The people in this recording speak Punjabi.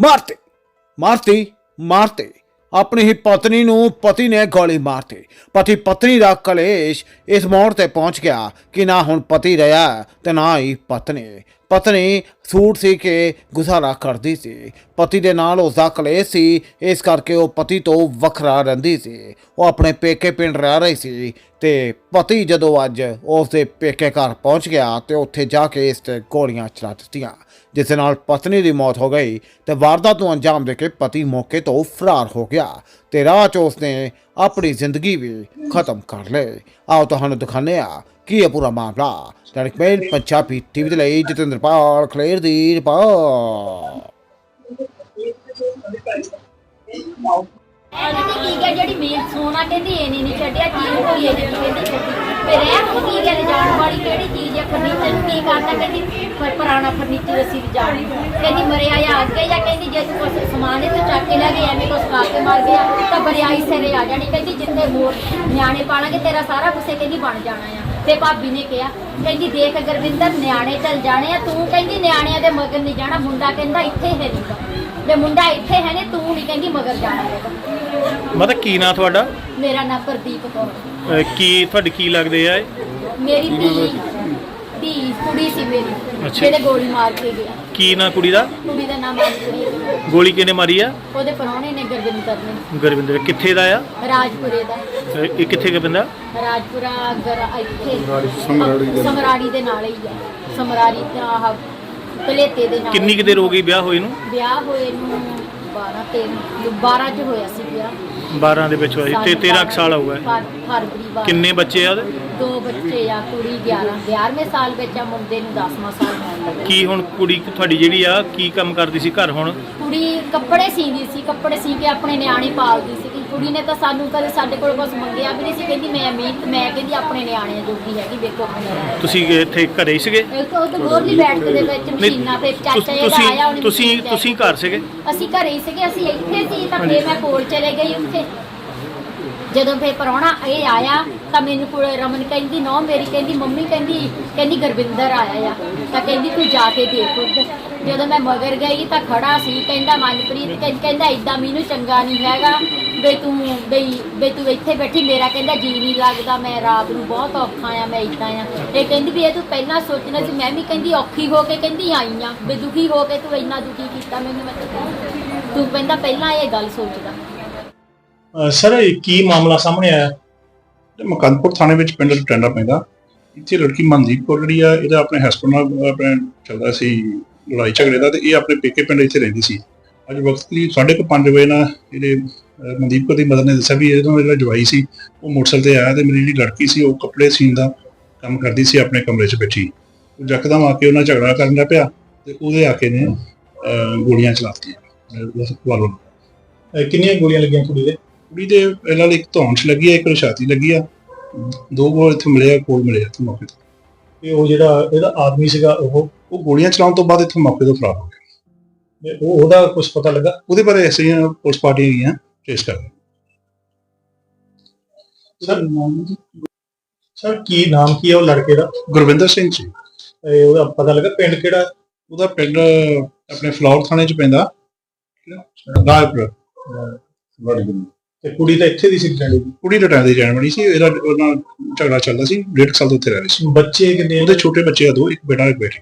ਮਾਰਤੇ, ਮਾਰਤੀ, ਮਾਰਤੇ। ਆਪਣੀ ਹੀ ਪਤਨੀ ਨੂੰ ਪਤੀ ਨੇ ਗੋਲੀ ਮਾਰਤੀ। ਪਤੀ ਪਤਨੀ ਦਾ ਕਲੇਸ਼ ਇਸ ਮੋੜ ਤੇ ਪਹੁੰਚ ਗਿਆ ਕਿ ਨਾ ਹੁਣ ਪਤੀ ਰਿਹਾ ਤੇ ਨਾ ਹੀ ਪਤਨੀ। ਪਤਨੀ ਸੂਟ ਸੀ ਕੇ ਗੁਜ਼ਾਰਾ ਕਰਦੀ ਸੀ। ਪਤੀ ਦੇ ਨਾਲ ਉਸ ਦਾ ਕਲੇਸ਼ ਸੀ। ਇਸ ਕਰਕੇ ਉਹ ਪਤੀ ਤੋਂ ਵੱਖਰਾ ਰਹਿੰਦੀ ਸੀ। ਉਹ ਆਪਣੇ ਪੇਕੇ ਪਿੰਡ ਰਹਿ ਰਹੀ ਸੀ ਤੇ ਪਤੀ ਜਦੋਂ ਅੱਜ ਉਸ ਦੇ ਪੇਕੇ ਘਰ ਪਹੁੰਚ ਗਿਆ ਤੇ ਉੱਥੇ ਜਾ ਕੇ ਇਸ ਤੇ ਗੋਲੀਆਂ ਚਲਾ ਦਿੱਤੀਆਂ, ਜਿਸ ਨਾਲ ਪਤਨੀ ਦੀ ਮੌਤ ਹੋ ਗਈ ਤੇ ਵਾਰਦਾਤ ਨੂੰ ਅੰਜਾਮ ਦੇ ਕੇ ਪਤੀ ਮੌਕੇ ਤੋਂ ਫਰਾਰ ਹੋ ਗਿਆ ਤੇ ਰਾਹ 'ਚ ਉਸਨੇ ਆਪਣੀ ਜ਼ਿੰਦਗੀ ਵੀ ਖਤਮ ਕਰ ਲਈ। ਆਓ ਤੁਹਾਨੂੰ ਦਿਖਾਉਂਦੇ ਆ ਕੀ ਹੈ ਪੂਰਾ ਮਾਮਲਾ ਦੈਨਿਕ ਮੇਲ ਪੰਜਾਬੀ ਟੀਵੀ ਦੇ ਲਈ ਜਤਿੰਦਰ ਪਾਲ ਦੀ ਰਿਪੋਰਟ ਕਹਿੰਦੀ ਕੀ ਗਿਆ ਜਿਹੜੀ ਮੇਲ ਸੋਨਾ ਕਹਿੰਦੀ ਇਹ ਨਹੀਂ ਛੱਡਿਆ ਕੀ ਹੋਈ ਇਹ ਨਹੀਂ ਕਹਿੰਦੀ ਫਿਰ ਇਹ ਹੁਣ ਕੀ ਗੱਲ ਜਾਣ ਵਾਲੀ ਕਿਹੜੀ ਚੀਜ਼ ਹੈ ਫਰਨੀਚਰ ਕੀ ਕਰਦਾ ਕਹਿੰਦੀ ਪ- ਪੁਰਾਣਾ ਫਰਨੀਚਰ ਅਸੀਂ ਵੀ ਜਾਣੀ ਕਹਿੰਦੀ ਮਰਿਆ ਆ ਅੱਗੇ ਜਾਂ ਕਹਿੰਦੀ ਜੇ ਤੂੰ ਕੁਛ ਸਮਾਨ ਇਹ ਤੋਂ ਚੱਕ ਕੇ ਲੈ ਗਏ ਐਵੇਂ ਕੁਛ ਖਾ ਕੇ ਮਰ ਗਿਆ ਤਾਂ ਬਰਿਆਈ ਸਿਰੇ ਆ ਜਾਣੀ ਕਹਿੰਦੀ ਜਿੱਥੇ ਹੋਰ ਨਿਆਣੇ ਪਾਲਾਂਗੇ ਤੇਰਾ ਸਾਰਾ ਕੁਛ ਕਹਿੰਦੀ ਬਣ ਜਾਣਾ ਆ ਤੇ ਭਾਬੀ ਨੇ ਕਿਹਾ ਕਹਿੰਦੀ ਦੇਖ ਗੁਰਵਿੰਦਰ ਨਿਆਣੇ ਚੱਲ ਜਾਣੇ ਆ ਤੂੰ ਕਹਿੰਦੀ ਨਿਆਣਿਆਂ ਦੇ ਮਗਰ ਨਹੀਂ ਜਾਣਾ ਮੁੰਡਾ ਕਹਿੰਦਾ ਇੱਥੇ ਹੈ ਨਹੀਂਗਾ ਤੇ। ਮੁੰਡਾ ਇੱਥੇ ਹੈ ਨੇ ਤੂੰ ਨਹੀਂ ਕਹਿੰਦੀ ਮਗਰ ਜਾਣਾ ਹੈਗਾ। ਮਤਲਬ ਕੀ ਨਾਂ ਤੁਹਾਡਾ? ਮੇਰਾ ਨਾਮ ਪ੍ਰਦੀਪ ਕੌਰ। ਅਹ ਕੀ ਤੁਹਾਡੇ ਕੀ ਲੱਗਦੇ ਆ ਇਹ? ਮੇਰੀ ਧੀ। ਧੀ ਕੁੜੀ ਸੀ ਮੇਰੀ ਅੱਛਾ। ਜਿਹੜੇ ਗੋਲੀ ਮਾਰ ਕੇ ਗਿਆ। ਕੀ ਨਾਂ ਕੁੜੀ ਦਾ? ਕੁੜੀ ਦਾ ਨਾਮ ਮਨਪ੍ਰੀਤ ਗੋਲੀ ਕਿਹਨੇ ਮਾਰੀ ਆ? ਉਹਦੇ ਪਰੌਣੇ ਨੇ ਗੁਰਵਿੰਦਰ ਨੇ। ਗੁਰਵਿੰਦਰ ਕਿੱਥੇ ਦਾ ਆ? ਰਾਜਪੁਰੇ ਦਾ। ਅਹ ਇਹ ਕਿੱਥੇ ਦਾ ਬੰਦਾ? ਰਾਜਪੁਰਾ ਗਰ ਇੱਥੇ। ਸਮਰਾੜੀ ਦੇ ਨਾਲ। ਹੀ ਆ। ਸਮਰਾੜੀ ਦਾ ਆਹ ਕਲੇਤੇ ਦੇ ਨਾਲ। ਕਿੰਨੀ ਕੁ ਦੇਰ ਹੋ ਗਈ ਵਿਆਹ ਹੋਏ ਨੂੰ? ਵਿਆਹ ਹੋਏ ਨੂੰ 12 13 12 ਚ ਹੋਇਆ ਸੀ ਵਿਆਹ। 12 ਦੇ ਵਿੱਚ ਹੋਇਆ ਤੇ 13 ਕੁ ਸਾਲ ਹੋਊਗਾ ਫਰਵਰੀ ਬਾਅਦ। ਕਿੰਨੇ ਬੱਚੇ ਆ ਉਹਦੇ? ਦੋ ਬੱਚੇ ਆ ਕੁੜੀ 11 11ਵੇਂ ਸਾਲ ਵਿੱਚ ਆ ਮੁੰਡੇ ਨੂੰ 10ਵਾਂ ਸਾਲ ਹੋਣ ਲੱਗਾ। ਕੀ ਹੁਣ ਕੁੜੀ ਤੁਹਾਡੀ ਜਿਹੜੀ ਆ ਕੀ ਕੰਮ ਕਰਦੀ ਸੀ ਘਰ ਹੁਣ? ਕੁੜੀ ਕੱਪੜੇ ਸੀਂਦੀ ਸੀ ਕੱਪੜੇ ਸੀ ਕੇ ਆਪਣੇ ਨਿਆਣੇ ਪਾਲਦੀ ਸੀ। ਕੁੜੀ ਨੇ ਤਾਂ ਸਾਨੂੰ ਕਦੇ ਸਾਡੇ ਕੋਲ ਕੁਝ ਮੰਗਿਆ ਵੀ ਨਹੀਂ ਸੀ। ਕਹਿੰਦੀ ਮੈਂ ਮਿਹਨਤ ਮੈਂ ਕਹਿੰਦੀ ਆਪਣੇ ਨਿਆਣਿਆਂ ਜੋਗੀ ਹੈਗੀ ਵੇਖੋ ਮੇਰਾ ਤੁਸੀਂ ਇੱਥੇ ਘਰੇ ਹੀ ਸੀਗੇ? ਇੱਕ ਉਹ ਤਾਂ ਗੋਰਲੀ ਬੈਠ ਦੇ ਵਿੱਚ ਮਸ਼ੀਨਾਂ ਤੇ ਚਾਚਾ ਇਹਦਾ ਆਇਆ ਉਹਨੇ ਤੁਸੀਂ ਤੁਸੀਂ ਘਰ ਸੀਗੇ? ਅਸੀਂ ਘਰੇ ਹੀ ਸੀਗੇ ਅਸੀਂ ਇੱਥੇ ਸੀ ਤਾਂ ਫੇਰ ਮੈਂ ਕੋਲ ਚਲੇ ਗਈ ਉੱਥੇ। ਜਦੋਂ ਫੇਰ ਪਰੌਣਾ ਇਹ ਆਇਆ ਤਾਂ ਮੈਨੂੰ ਕੋਲ ਰਮਨ ਕਹਿੰਦੀ, ਨੋ ਮੇਰੀ, ਕਹਿੰਦੀ, ਮੰਮੀ ਕਹਿੰਦੀ ਕਹਿੰਦੀ ਗੁਰਵਿੰਦਰ ਆਇਆ ਆ। ਤਾਂ ਕਹਿੰਦੀ, ਤੂੰ ਜਾ ਕੇ ਦੇਖ ਉੱਧਰ। ਜਦੋਂ ਮੈਂ ਮਗਰ ਗਈ ਤਾਂ ਖੜਾ ਸੀ, ਕਹਿੰਦਾ, ਮਨਪ੍ਰੀਤ, ਕਹਿੰ- ਕਹਿੰਦਾ ਇਦਾਂ ਮੈਨੂੰ ਚੰਗਾ ਨਹੀਂ ਹੈਗਾ ਬਈ ਤੂੰ ਬਈ ਬਈ ਤੂੰ ਇੱਥੇ ਬੈਠੀ। ਮੇਰਾ ਕਹਿੰਦਾ, ਜੀ ਨਹੀਂ ਲੱਗਦਾ, ਮੈਂ ਰਾਤ ਨੂੰ ਬਹੁਤ ਔਖਾ ਆ, ਮੈਂ ਇਦਾਂ ਆ। ਇਹ ਕਹਿੰਦੀ ਵੀ ਇਹ ਤੂੰ ਪਹਿਲਾਂ ਸੋਚਣਾ ਸੀ, ਮੈਂ ਵੀ ਕਹਿੰਦੀ ਔਖੀ ਹੋ ਕੇ ਕਹਿੰਦੀ ਆਈ ਆ ਬੇ ਦੁਖੀ ਹੋ ਕੇ ਤੂੰ ਇੰਨਾ ਦੁਖੀ ਕੀਤਾ ਮੈਨੂੰ। ਮੈਂ ਤੂੰ ਕਹਿੰਦਾ, ਪਹਿਲਾਂ ਇਹ ਗੱਲ ਸੋਚਦਾ। ਸਰ ਇਹ ਕੀ ਮਾਮਲਾ ਸਾਹਮਣੇ ਆਇਆ? ਤੇ ਮਕੰਦਪੁਰ ਥਾਣੇ ਵਿੱਚ ਪਿੰਡ ਟੈਂਡਾ ਪੈਂਦਾ ਇੱਥੇ ਲੜਕੀ ਮਨਦੀਪ ਕੌਰ ਜਿਹੜੀ ਆ ਇਹਦਾ ਆਪਣੇ ਹਸਬੰਡ ਨਾਲ ਆਪਣੇ ਚੱਲਦਾ ਸੀ ਲੜਾਈ ਝਗੜੇ ਦਾ ਤੇ ਇਹ ਆਪਣੇ ਪੇਕੇ ਪਿੰਡ ਇੱਥੇ ਰਹਿੰਦੀ ਸੀ। ਅੱਜ ਵਕਤ ਲਈ 5:30 ਵਜੇ ਨਾ ਇਹਦੇ ਮਨਦੀਪ ਕੌਰ ਦੀ ਮਦਰ ਨੇ ਦੱਸਿਆ ਵੀ ਇਹਦਾ ਜਿਹੜਾ ਜਵਾਈ ਸੀ ਉਹ ਮੋਟਰਸਾਈਕਲ ਤੇ ਆਇਆ ਤੇ ਮੇਰੀ ਜਿਹੜੀ ਲੜਕੀ ਸੀ ਉਹ ਕੱਪੜੇ ਸੀਨ ਦਾ ਕੰਮ ਕਰਦੀ ਸੀ ਆਪਣੇ ਕਮਰੇ 'ਚ ਬੈਠੀ। ਉਹ ਯਕਦਮ ਆ ਕੇ ਉਹਨਾਂ ਝਗੜਾ ਕਰਨ ਲੱਗ ਪਿਆ ਤੇ ਉਹਦੇ ਆ ਕੇ ਨੇ ਗੋਲੀਆਂ ਚਲਾਤੀਆਂ ਵੱਲੋਂ ਕਿੰਨੀਆਂ ਗੋਲੀਆਂ ਲੱਗੀਆਂ ਕੁੜੀ ਦੇ ਕੁੜੀ ਇਹਨਾਂ ਲਈ ਇੱਕ ਧੌਣ ਲੱਗੀ ਆ, ਇੱਕ ਛਾਤੀ ਲੱਗੀ ਆ। ਦੋ ਗੋਲ ਇੱਥੇ ਮਿਲੇ ਆ ਕੋਲ ਮਿਲੇ ਆ ਇੱਥੇ ਮੌਕੇ ਤੇ। ਤੇ ਉਹ ਜਿਹੜਾ ਇਹਦਾ ਆਦਮੀ ਸੀਗਾ, ਉਹ ਉਹ ਗੋਲੀਆਂ ਚਲਾਉਣ ਤੋਂ ਬਾਅਦ ਇੱਥੋਂ ਮੌਕੇ ਤੋਂ ਫਰਾਰ ਹੋ ਗਿਆ। ਤੇ ਉਹ, ਉਹਦਾ ਕੁਝ ਪਤਾ ਲੱਗਾ? ਉਹਦੇ ਬਾਰੇ ਅਸੀਂ ਪੁਲਿਸ ਪਾਰਟੀ ਗਈਆਂ ਚੇਸ ਕਰ ਸਰ ਸਰ, ਕੀ ਨਾਮ ਕੀ ਹੈ ਉਹ ਲੜਕੇ ਦਾ? ਗੁਰਵਿੰਦਰ ਸਿੰਘ ਜੀ। ਇਹ ਉਹਦਾ ਪਤਾ ਲੱਗਾ ਪਿੰਡ ਕਿਹੜਾ? ਉਹਦਾ ਪਿੰਡ ਆਪਣੇ ਫਲੌਰ ਥਾਣੇ 'ਚ ਪੈਂਦਾ। ਰਾਜਪੁਰ ਤੇ ਕੁੜੀ ਤਾਂ ਇੱਥੇ ਦੀ ਸੀ ਦੀ ਕੁੜੀ ਰਟਾਂ ਦੀ ਜਾਣ ਬਣੀ ਸੀ ਇਹਦਾ ਉਹਨਾਂ ਝਗੜਾ ਚੱਲਦਾ ਸੀ ਡੇਢ ਕੁ ਸਾਲ ਤੋਂ ਉੱਥੇ ਰਹਿ ਰਹੀ ਸੀ ਬੱਚੇ ਕਿੰਨੇ? ਉਹਦੇ ਛੋਟੇ ਬੱਚੇ ਆ ਦੋ ਇੱਕ ਬੇਟਾ ਇੱਕ ਬੇਟੀ